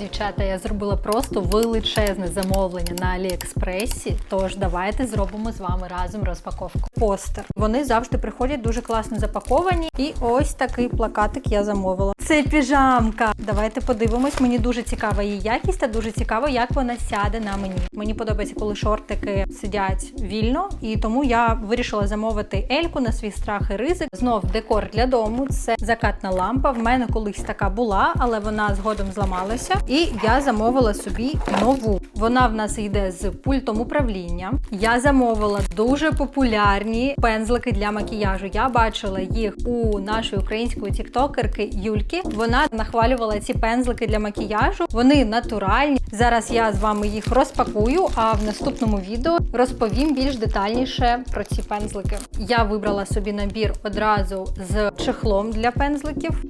Дівчата, я зробила просто величезне замовлення на Аліекспресі. Тож давайте зробимо з вами разом розпаковку. Постер. Вони завжди приходять дуже класно запаковані. І ось такий плакатик я замовила. Це піжамка. Давайте подивимось. Мені дуже цікава її якість та дуже цікаво, як вона сяде на мені. Мені подобається, коли шортики сидять вільно, і тому я вирішила замовити ельку на свій страх і ризик. Знов декор для дому. Це закатна лампа. В мене колись така була, але вона згодом зламалася. І я замовила собі нову. Вона в нас йде з пультом управління. Я замовила дуже популярні пензлики для макіяжу. Я бачила їх у нашої української тіктокерки Юльки. Вона нахвалювала ці пензлики для макіяжу. Вони натуральні. Зараз я з вами їх розпакую, а в наступному відео розповім більш детальніше про ці пензлики. Я вибрала собі набір одразу з чехлом для пензликів.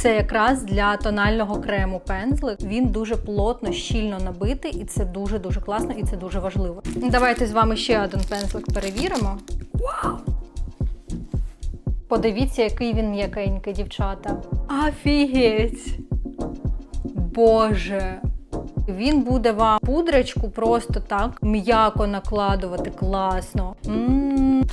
Це якраз для тонального крему пензлик. Він дуже плотно, щільно набитий, і це дуже дуже класно, і це дуже важливо. Давайте з вами ще один пензлик перевіримо. Вау! Подивіться, який він м'якенький, дівчата. Офігеть! Боже! Він буде вам пудрочку просто так м'яко накладувати класно. М,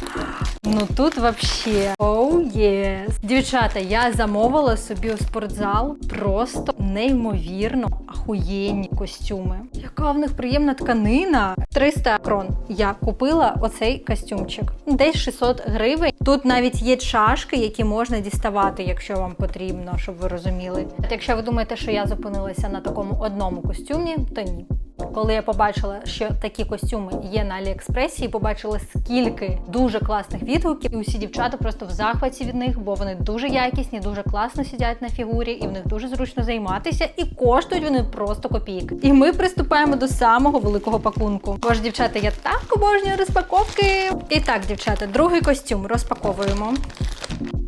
Ну тут вообще оу єс. Дівчата, я замовила собі у спортзал просто неймовірно ахуєнні костюми. Яка в них приємна тканина. 300 крон. Я купила оцей костюмчик. Десь 600 гривень. Тут навіть є чашки, які можна діставати, якщо вам потрібно, щоб ви розуміли. Якщо ви думаєте, що я зупинилася на такому одному костюмі, то ні. Коли я побачила, що такі костюми є на Аліекспресі, і побачила скільки дуже класних відгуків, і усі дівчата просто в захваті від них, бо вони дуже якісні, дуже класно сидять на фігурі, і в них дуже зручно займатися, і коштують вони просто копійки. І ми приступаємо до самого великого пакунку. Боже, дівчата, я так обожнюю розпаковки. І так, дівчата, другий костюм розпаковуємо.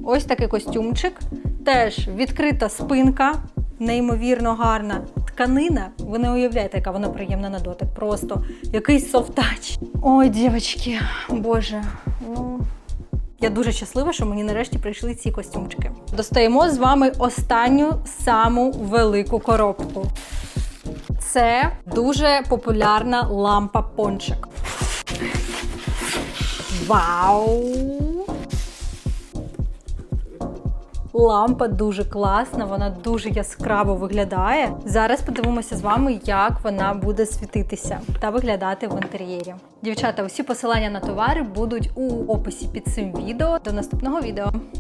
Ось такий костюмчик. Теж відкрита спинка, неймовірно гарна тканина. Ви не уявляєте, яка вона приємна на дотик. Просто якийсь софтач. Ой, дівчатки, боже. Ну. Я дуже щаслива, що мені нарешті прийшли ці костюмчики. Достаємо з вами останню саму велику коробку. Це дуже популярна лампа пончик. Вау! Лампа дуже класна, вона дуже яскраво виглядає. Зараз подивимося з вами, як вона буде світитися та виглядати в інтер'єрі. Дівчата, усі посилання на товари будуть у описі під цим відео. До наступного відео.